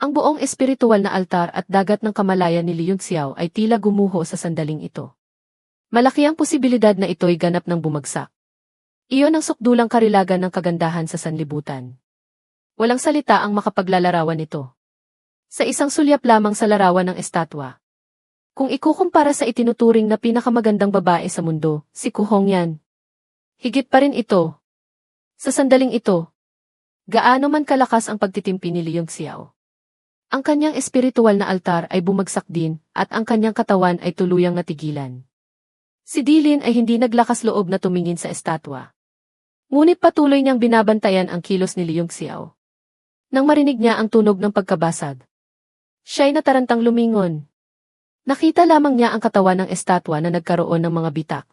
Ang buong espiritual na altar at dagat ng kamalayan ni Liyong Xiao ay tila gumuho sa sandaling ito. Malaki ang posibilidad na ito'y ganap ng bumagsak. Iyon ang sukdulang karilagan ng kagandahan sa sanlibutan. Walang salita ang makapaglalarawan nito. Sa isang sulyap lamang sa larawan ng estatwa. Kung ikukumpara sa itinuturing na pinakamagandang babae sa mundo, si Kuhong yan. Higit pa rin ito. Sa sandaling ito, gaano man kalakas ang pagtitimpi ni Liyong Xiao. Ang kanyang espiritual na altar ay bumagsak din at ang kanyang katawan ay tuluyang natigilan. Si Dilin ay hindi naglakas loob na tumingin sa estatwa. Ngunit patuloy niyang binabantayan ang kilos ni Liyong Xiao. Nang marinig niya ang tunog ng pagkabasag, siya'y natarantang lumingon. Nakita lamang niya ang katawan ng estatwa na nagkaroon ng mga bitak.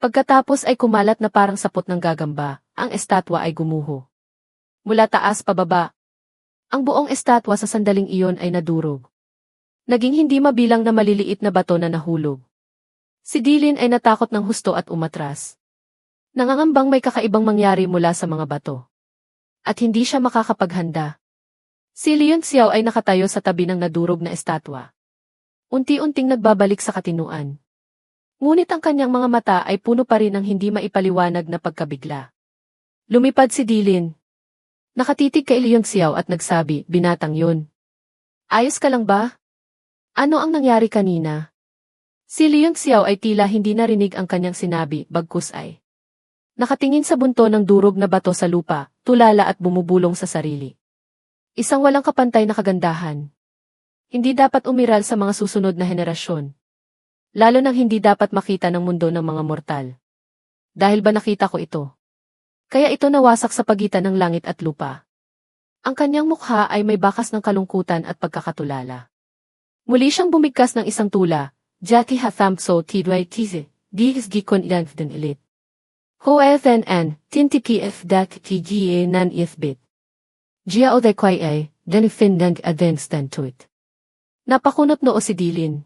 Pagkatapos ay kumalat na parang sapot ng gagamba, ang estatwa ay gumuho. Mula taas pababa, ang buong estatwa sa sandaling iyon ay nadurog. Naging hindi mabilang na maliliit na bato na nahulog. Si Dilin ay natakot ng husto at umatras. Nangangambang may kakaibang mangyari mula sa mga bato. At hindi siya makakapaghanda. Si Leon Xiao ay nakatayo sa tabi ng nadurog na estatwa. Unti-unting nagbabalik sa katinuan. Ngunit ang kanyang mga mata ay puno pa rin ng hindi maipaliwanag na pagkabigla. Lumipad si Dilin. Nakatitig kay Leon Xiao at nagsabi, binatang yun. Ayos ka lang ba? Ano ang nangyari kanina? Si Leon Xiao ay tila hindi narinig ang kanyang sinabi, bagkus ay. Nakatingin sa bunto ng durog na bato sa lupa, tulala at bumubulong sa sarili. Isang walang kapantay na kagandahan. Hindi dapat umiral sa mga susunod na henerasyon. Lalo nang hindi dapat makita ng mundo ng mga mortal. Dahil ba nakita ko ito? Kaya ito nawasak sa pagitan ng langit at lupa. Ang kanyang mukha ay may bakas ng kalungkutan at pagkakatulala. Muli siyang bumigkas ng isang tula, Jackie Hathamso Tidway Tize, Digis Gikon Ilang Den Elite. Hoethen an, tinti pf dak tga nan ithbit. Gia o de kway ay, den findang adenstan to it. Napakunot noo si Dilin.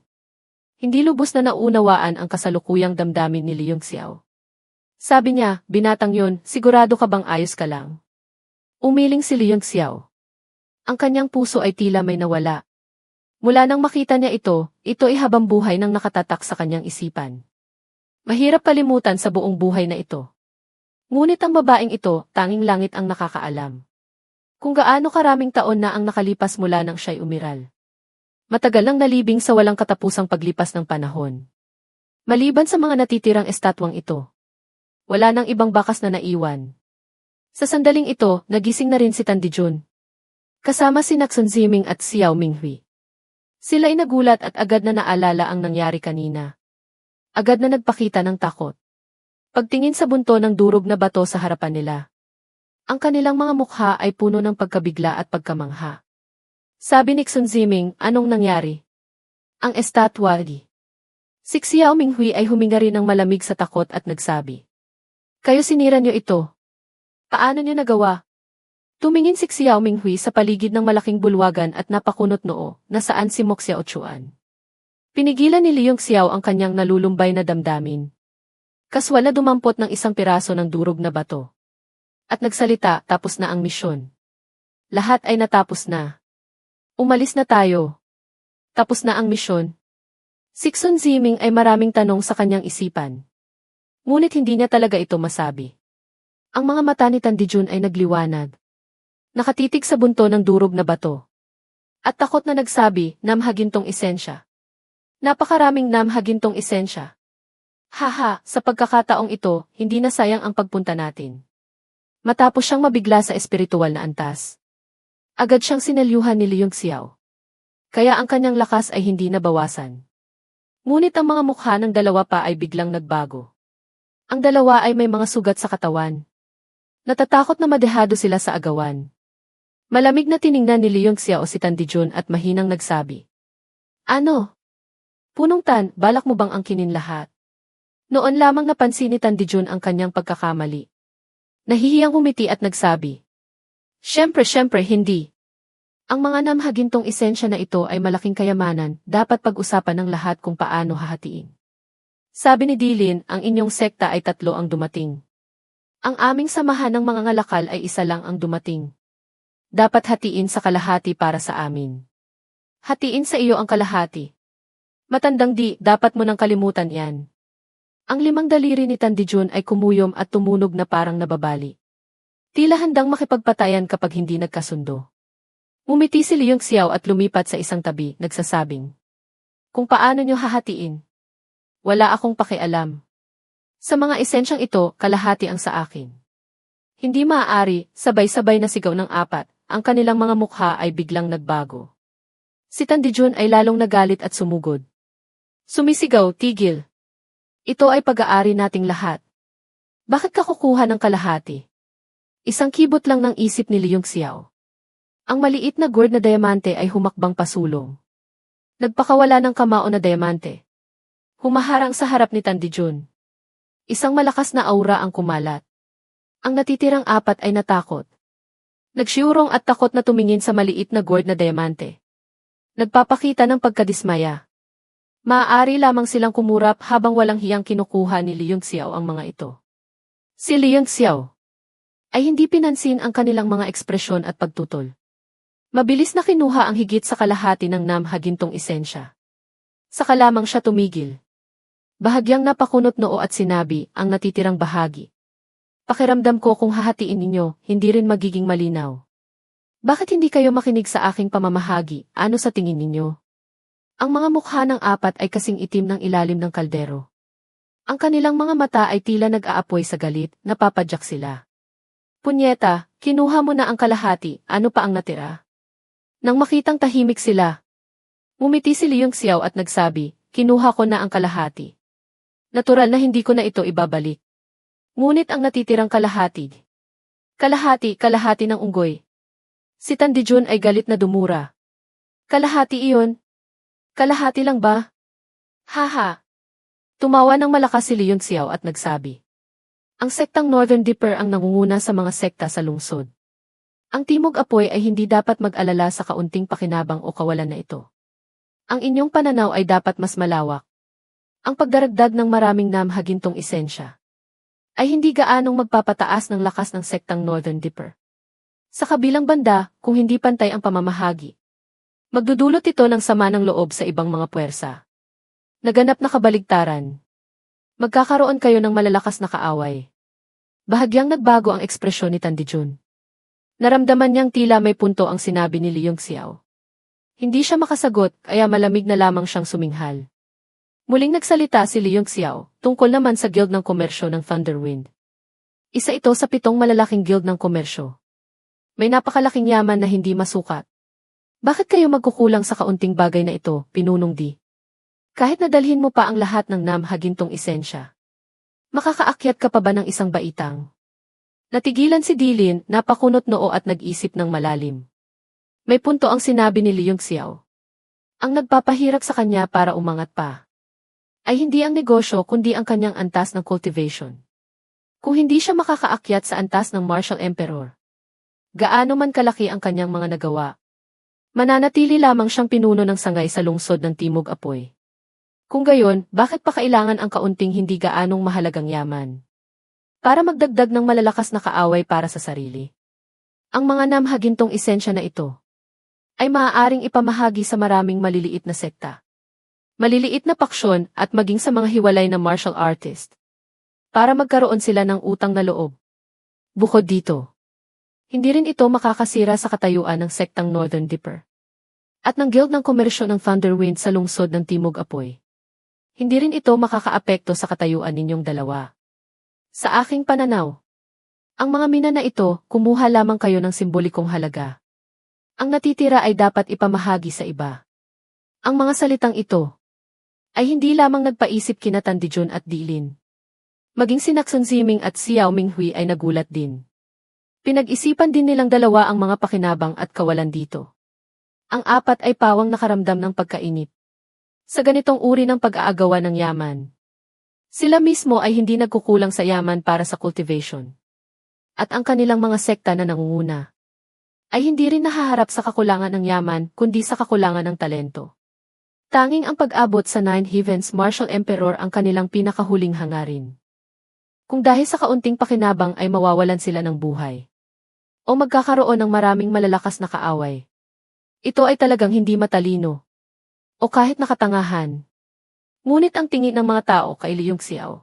Hindi lubos na naunawaan ang kasalukuyang damdamin ni Liyong Xiao. Sabi niya, binatang yun, sigurado ka bang ayos ka lang? Umiling si Liyong Xiao. Ang kanyang puso ay tila may nawala. Mula nang makita niya ito, ito ay habang buhay nang nakatatak sa kanyang isipan. Mahirap kalimutan sa buong buhay na ito. Ngunit ang babaeng ito, tanging langit ang nakakaalam. Kung gaano karaming taon na ang nakalipas mula nang siya'y umiral. Matagal nang nalibing sa walang katapusang paglipas ng panahon. Maliban sa mga natitirang estatwang ito. Wala nang ibang bakas na naiwan. Sa sandaling ito, nagising na rin si Tandijun. Kasama si Naksun Ziming at Xiao Minghui. Sila ay nagulat at agad na naalala ang nangyari kanina. Agad na nagpakita ng takot. Pagtingin sa bunto ng durog na bato sa harapan nila. Ang kanilang mga mukha ay puno ng pagkabigla at pagkamangha. Sabi ni Xun Ziming, anong nangyari? Ang estatwa di. Si Xiao Minghui ay huminga rin ng malamig sa takot at nagsabi. Kayo sinira niyo ito. Paano niyo nagawa? Tumingin si Xiao Minghui sa paligid ng malaking bulwagan at napakunot noo na saan si Moxia Ochuan. Pinigilan ni Liyong Xiao ang kanyang nalulumbay na damdamin. Kaswal na dumampot ng isang piraso ng durog na bato. At nagsalita tapos na ang misyon. Lahat ay natapos na. Umalis na tayo. Tapos na ang misyon. Siksun Ziming ay maraming tanong sa kanyang isipan. Ngunit hindi niya talaga ito masabi. Ang mga mata ni Tandijun ay nagliwanag. Nakatitig sa bunto ng durog na bato. At takot na nagsabi, namhagintong esensya. Napakaraming namhagintong esensya. Haha, sa pagkakataong ito, hindi na sayang ang pagpunta natin. Matapos siyang mabigla sa espiritual na antas. Agad siyang sinalyuhan ni Liyong Xiao. Kaya ang kanyang lakas ay hindi nabawasan. Ngunit ang mga mukha ng dalawa pa ay biglang nagbago. Ang dalawa ay may mga sugat sa katawan. Natatakot na madehado sila sa agawan. Malamig na tiningnan ni Liyong Xiao si Tandijun at mahinang nagsabi. Ano? Punong tan, balak mo bang angkinin lahat? Noon lamang napansin ni Tandijun ang kanyang pagkakamali. Nahihiyang humiti at nagsabi. Siyempre, siyempre, hindi. Ang mga namhagintong esensya na ito ay malaking kayamanan, dapat pag-usapan ng lahat kung paano hahatiin. Sabi ni Dilin, ang inyong sekta ay tatlo ang dumating. Ang aming samahan ng mga ngalakal ay isa lang ang dumating. dapat hatiin sa kalahati para sa amin. Hatiin sa iyo ang kalahati. Matandang di, dapat mo nang kalimutan yan. Ang limang daliri ni Tandijun ay kumuyom at tumunog na parang nababali. Tila handang makipagpatayan kapag hindi nagkasundo. Umiti si Liyong Xiao at lumipat sa isang tabi, nagsasabing. Kung paano nyo hahatiin? Wala akong pakialam. Sa mga esensyang ito, kalahati ang sa akin. Hindi maaari, sabay-sabay na sigaw ng apat, ang kanilang mga mukha ay biglang nagbago. Si Tandijun ay lalong nagalit at sumugod. Sumisigaw, tigil. Ito ay pag-aari nating lahat. Bakit ka kukuha ng kalahati? Isang kibot lang ng isip ni Liyong Xiao. Ang maliit na gourd na diamante ay humakbang pasulong. Nagpakawala ng kamao na diamante. Humaharang sa harap ni Tandijun. Isang malakas na aura ang kumalat. Ang natitirang apat ay natakot. Nagsiurong at takot na tumingin sa maliit na gourd na diamante. Nagpapakita ng pagkadismaya. Maaari lamang silang kumurap habang walang hiyang kinukuha ni Liyong Xiao ang mga ito. Si Liyong Xiao ay hindi pinansin ang kanilang mga ekspresyon at pagtutol. Mabilis na kinuha ang higit sa kalahati ng namhagintong isensya. Saka lamang siya tumigil. Bahagyang napakunot noo at sinabi ang natitirang bahagi. Pakiramdam ko kung hahatiin ninyo, hindi rin magiging malinaw. Bakit hindi kayo makinig sa aking pamamahagi, ano sa tingin ninyo? Ang mga mukha ng apat ay kasing itim ng ilalim ng kaldero. Ang kanilang mga mata ay tila nag-aapoy sa galit, napapadyak sila. Punyeta, kinuha mo na ang kalahati, ano pa ang natira? Nang makitang tahimik sila, umiti si Liyong Xiao at nagsabi, kinuha ko na ang kalahati. Natural na hindi ko na ito ibabalik. Ngunit ang natitirang kalahati. Kalahati, kalahati ng unggoy. Si Tandijun ay galit na dumura. Kalahati iyon, Kalahati lang ba? Haha. Tumawa ng malakas si Leon Xiao at nagsabi. Ang sektang Northern Dipper ang nangunguna sa mga sekta sa lungsod. Ang Timog Apoy ay hindi dapat mag-alala sa kaunting pakinabang o kawalan na ito. Ang inyong pananaw ay dapat mas malawak. Ang pagdaragdag ng maraming namhagintong esensya ay hindi gaanong magpapataas ng lakas ng sektang Northern Dipper. Sa kabilang banda, kung hindi pantay ang pamamahagi, Magdudulot ito ng sama ng loob sa ibang mga puwersa. Naganap na kabaligtaran. Magkakaroon kayo ng malalakas na kaaway. Bahagyang nagbago ang ekspresyon ni Tandijun. Naramdaman niyang tila may punto ang sinabi ni Liyong Xiao. Hindi siya makasagot, kaya malamig na lamang siyang suminghal. Muling nagsalita si Liyong Xiao, tungkol naman sa guild ng komersyo ng Thunderwind. Isa ito sa pitong malalaking guild ng komersyo. May napakalaking yaman na hindi masukat. Bakit kayo magkukulang sa kaunting bagay na ito, pinunong di? Kahit nadalhin mo pa ang lahat ng namhagintong esensya. Makakaakyat ka pa ba ng isang baitang? Natigilan si Dilin, napakunot noo at nag-isip ng malalim. May punto ang sinabi ni Liyong Xiao. Ang nagpapahirap sa kanya para umangat pa. Ay hindi ang negosyo kundi ang kanyang antas ng cultivation. Kung hindi siya makakaakyat sa antas ng Martial Emperor, gaano man kalaki ang kanyang mga nagawa, Mananatili lamang siyang pinuno ng sangay sa lungsod ng Timog Apoy. Kung gayon, bakit pa kailangan ang kaunting hindi gaanong mahalagang yaman? Para magdagdag ng malalakas na kaaway para sa sarili. Ang mga namhagintong esensya na ito ay maaaring ipamahagi sa maraming maliliit na sekta. Maliliit na paksyon at maging sa mga hiwalay na martial artist. Para magkaroon sila ng utang na loob. Bukod dito, hindi rin ito makakasira sa katayuan ng sektang Northern Dipper. At ng guild ng komersyo ng Thunderwind sa lungsod ng Timog Apoy. Hindi rin ito makakaapekto sa katayuan ninyong dalawa. Sa aking pananaw, ang mga mina na ito, kumuha lamang kayo ng simbolikong halaga. Ang natitira ay dapat ipamahagi sa iba. Ang mga salitang ito ay hindi lamang nagpaisip kina Tandijun at Dilin. Maging si Nakson Ziming at Xiao Minghui ay nagulat din. Pinag-isipan din nilang dalawa ang mga pakinabang at kawalan dito. Ang apat ay pawang nakaramdam ng pagkainip. Sa ganitong uri ng pag-aagawa ng yaman. Sila mismo ay hindi nagkukulang sa yaman para sa cultivation. At ang kanilang mga sekta na nangunguna ay hindi rin nahaharap sa kakulangan ng yaman kundi sa kakulangan ng talento. Tanging ang pag-abot sa Nine Heavens Martial Emperor ang kanilang pinakahuling hangarin. Kung dahil sa kaunting pakinabang ay mawawalan sila ng buhay O magkakaroon ng maraming malalakas na kaaway. Ito ay talagang hindi matalino. O kahit nakatangahan. Ngunit ang tingin ng mga tao kay Liyong Xiao.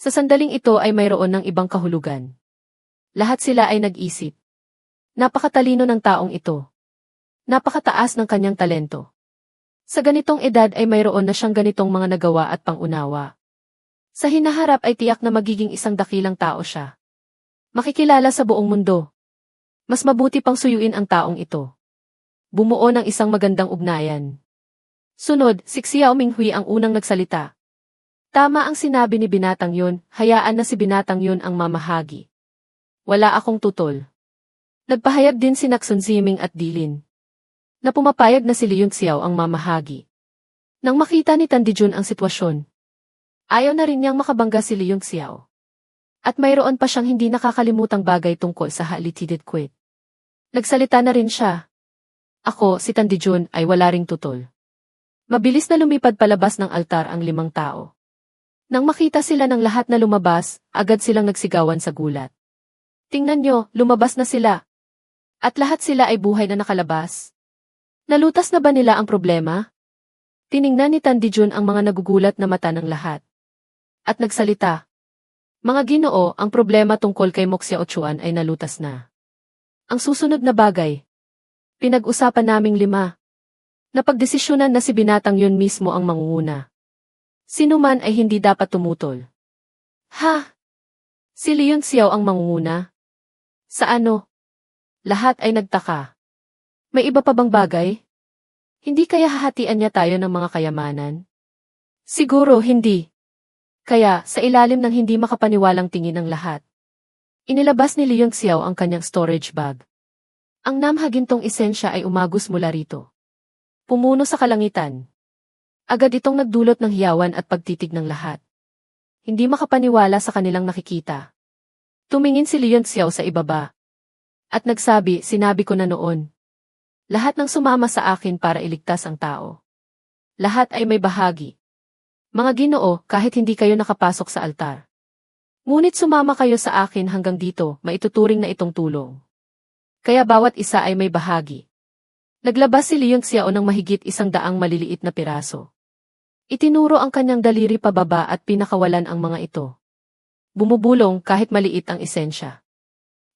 Sa sandaling ito ay mayroon ng ibang kahulugan. Lahat sila ay nag-isip. Napakatalino ng taong ito. Napakataas ng kanyang talento. Sa ganitong edad ay mayroon na siyang ganitong mga nagawa at pangunawa. Sa hinaharap ay tiyak na magiging isang dakilang tao siya. Makikilala sa buong mundo. Mas mabuti pang suyuin ang taong ito. Bumuo ng isang magandang ugnayan. Sunod, si Xiao Minghui ang unang nagsalita. Tama ang sinabi ni Binatang yun, hayaan na si Binatang yun ang mamahagi. Wala akong tutol. Nagpahayag din si Naksun Ziming at Dilin. Na pumapayag na si Liyong Xiao ang mamahagi. Nang makita ni Tandijun ang sitwasyon, ayaw na rin niyang makabangga si Liyong Xiao. At mayroon pa siyang hindi nakakalimutang bagay tungkol sa Halitidit Quit. Nagsalita na rin siya. Ako, si Tandijun, ay wala ring tutol. Mabilis na lumipad palabas ng altar ang limang tao. Nang makita sila ng lahat na lumabas, agad silang nagsigawan sa gulat. Tingnan nyo, lumabas na sila. At lahat sila ay buhay na nakalabas. Nalutas na ba nila ang problema? Tiningnan ni Tandijun ang mga nagugulat na mata ng lahat. At nagsalita. Mga ginoo, ang problema tungkol kay Moxia Ochuan ay nalutas na. Ang susunod na bagay. Pinag-usapan naming lima. Napagdesisyonan na si binatang yun mismo ang mangunguna. Sino man ay hindi dapat tumutol. Ha? Si Leon Xiao ang mangunguna? Sa ano? Lahat ay nagtaka. May iba pa bang bagay? Hindi kaya hahatian niya tayo ng mga kayamanan? Siguro hindi. Kaya, sa ilalim ng hindi makapaniwalang tingin ng lahat, inilabas ni Leon Xiao ang kanyang storage bag. Ang namhagintong esensya ay umagos mula rito. Pumuno sa kalangitan. Agad itong nagdulot ng hiyawan at pagtitig ng lahat. Hindi makapaniwala sa kanilang nakikita. Tumingin si Leon Xiao sa ibaba. At nagsabi, sinabi ko na noon. Lahat ng sumama sa akin para iligtas ang tao. Lahat ay may bahagi. Mga ginoo, kahit hindi kayo nakapasok sa altar. Ngunit sumama kayo sa akin hanggang dito, maituturing na itong tulong. Kaya bawat isa ay may bahagi. Naglabas si Leon Xiao ng mahigit isang daang maliliit na piraso. Itinuro ang kanyang daliri pababa at pinakawalan ang mga ito. Bumubulong kahit maliit ang esensya.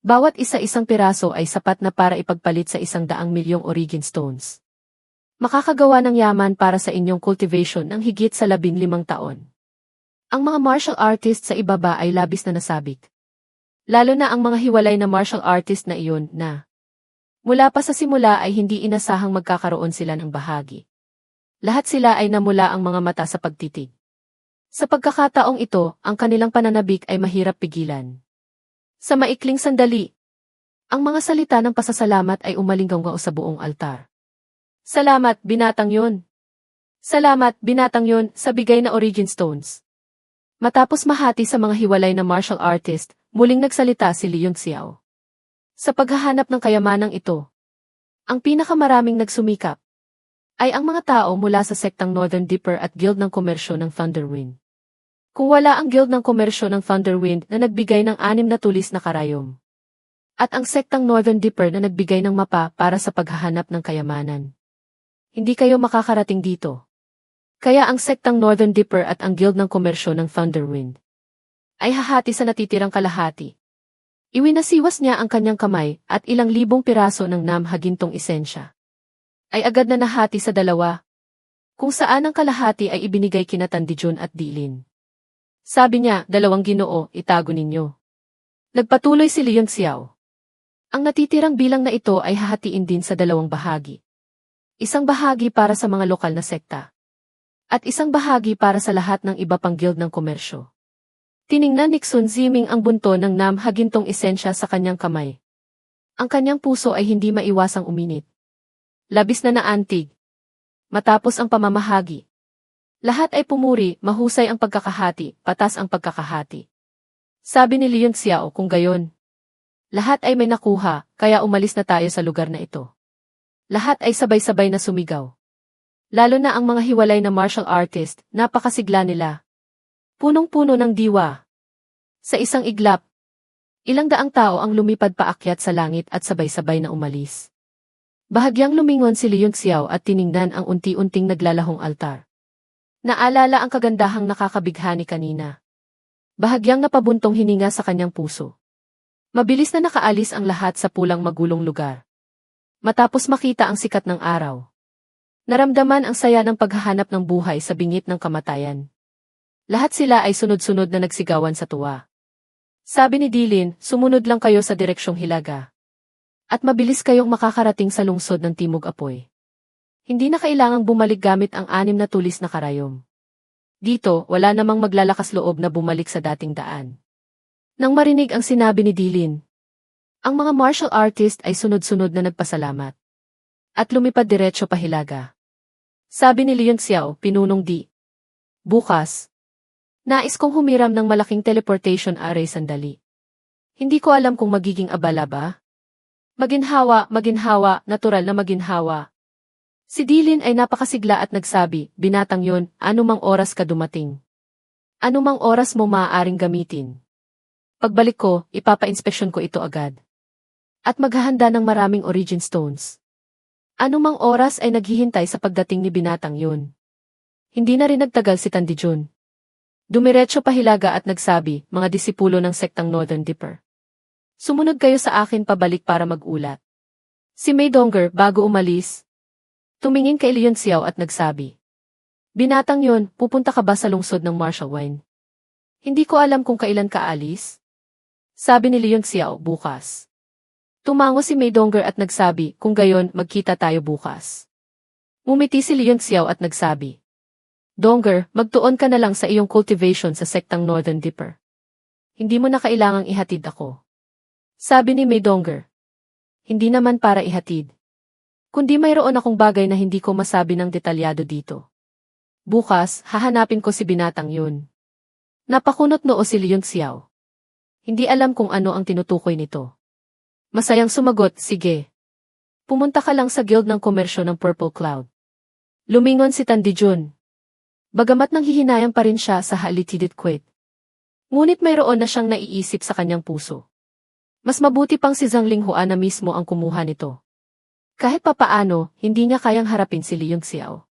Bawat isa-isang piraso ay sapat na para ipagpalit sa isang daang milyong origin stones. Makakagawa ng yaman para sa inyong cultivation ng higit sa labing limang taon. Ang mga martial artist sa ibaba ay labis na nasabik. Lalo na ang mga hiwalay na martial artist na iyon na mula pa sa simula ay hindi inasahang magkakaroon sila ng bahagi. Lahat sila ay namula ang mga mata sa pagtitig. Sa pagkakataong ito, ang kanilang pananabik ay mahirap pigilan. Sa maikling sandali, ang mga salita ng pasasalamat ay umalinggaw sa buong altar. Salamat, binatang yun. Salamat, binatang yun, sa bigay na origin stones. Matapos mahati sa mga hiwalay na martial artist, muling nagsalita si Leon Xiao. Sa paghahanap ng kayamanang ito, ang pinakamaraming nagsumikap ay ang mga tao mula sa sektang Northern Dipper at Guild ng Komersyo ng Thunderwind. Kung wala ang Guild ng Komersyo ng Thunderwind na nagbigay ng anim na tulis na karayom. At ang sektang Northern Dipper na nagbigay ng mapa para sa paghahanap ng kayamanan. Hindi kayo makakarating dito. Kaya ang sektang Northern Dipper at ang Guild ng Komersyo ng Thunderwind ay hahati sa natitirang kalahati. Iwinasiwas niya ang kanyang kamay at ilang libong piraso ng namhagintong esensya. Ay agad na nahati sa dalawa, kung saan ang kalahati ay ibinigay kina Tandijun at Dilin. Sabi niya, dalawang ginoo, itago ninyo. Nagpatuloy si Leon Xiao. Ang natitirang bilang na ito ay hahatiin din sa dalawang bahagi. Isang bahagi para sa mga lokal na sekta. At isang bahagi para sa lahat ng iba pang guild ng komersyo. Tiningnan ni Xun Ziming ang bunto ng namhagintong esensya sa kanyang kamay. Ang kanyang puso ay hindi maiwasang uminit. Labis na naantig. Matapos ang pamamahagi, lahat ay pumuri, mahusay ang pagkakahati, patas ang pagkakahati. Sabi ni Leon Xiao kung gayon. Lahat ay may nakuha, kaya umalis na tayo sa lugar na ito. Lahat ay sabay-sabay na sumigaw. Lalo na ang mga hiwalay na martial artist, napakasigla nila. Punong-puno ng diwa. Sa isang iglap, Ilang daang tao ang lumipad paakyat sa langit at sabay-sabay na umalis. Bahagyang lumingon si Leon Xiao at tiningnan ang unti-unting naglalahong altar. Naalala ang kagandahang nakakabighani kanina. Bahagyang napabuntong hininga sa kanyang puso. Mabilis na nakaalis ang lahat sa pulang magulong lugar. Matapos makita ang sikat ng araw. Naramdaman ang saya ng paghahanap ng buhay sa bingit ng kamatayan. Lahat sila ay sunod-sunod na nagsigawan sa tuwa. Sabi ni Dilin, sumunod lang kayo sa direksyong hilaga. At mabilis kayong makakarating sa lungsod ng Timog Apoy. Hindi na kailangang bumalik gamit ang anim na tulis na karayom. Dito, wala namang maglalakas loob na bumalik sa dating daan. Nang marinig ang sinabi ni Dilin, ang mga martial artist ay sunod-sunod na nagpasalamat. At lumipad diretso pa hilaga. Sabi ni Leon Xiao, pinunong di. Bukas. Nais kong humiram ng malaking teleportation array sandali. Hindi ko alam kung magiging abala ba. Maginhawa, maginhawa, natural na maginhawa. Si Dilin ay napakasigla at nagsabi, binatang yon, anumang oras ka dumating. Anumang oras mo maaaring gamitin. Pagbalik ko, ipapa-inspeksyon ko ito agad. At maghahanda ng maraming origin stones. Anumang oras ay naghihintay sa pagdating ni binatang yun. Hindi na rin nagtagal si Tandijun. Dumiretso pa hilaga at nagsabi, mga disipulo ng sektang Northern Dipper. Sumunod kayo sa akin pabalik para magulat. Si May Donger, bago umalis, tumingin kay Leon Xiao at nagsabi, Binatang yon, pupunta ka ba sa lungsod ng Marshall Wine? Hindi ko alam kung kailan ka alis. Sabi ni Leon Xiao, bukas. Tumango si May Donger at nagsabi, kung gayon, magkita tayo bukas. Umiti si Leon Xiao at nagsabi, Donger, magtuon ka na lang sa iyong cultivation sa sektang Northern Dipper. Hindi mo na kailangang ihatid ako. Sabi ni May Donger. Hindi naman para ihatid. Kundi mayroon akong bagay na hindi ko masabi ng detalyado dito. Bukas, hahanapin ko si binatang yun. Napakunot noo si Leon Xiao. Hindi alam kung ano ang tinutukoy nito. Masayang sumagot, sige. Pumunta ka lang sa guild ng komersyo ng Purple Cloud. Lumingon si Tandijun. Bagamat nang hihinayang pa rin siya sa halitidit quit. Ngunit mayroon na siyang naiisip sa kanyang puso. Mas mabuti pang si Zhang Linghua na mismo ang kumuha nito. Kahit papaano, hindi niya kayang harapin si Leon Xiao.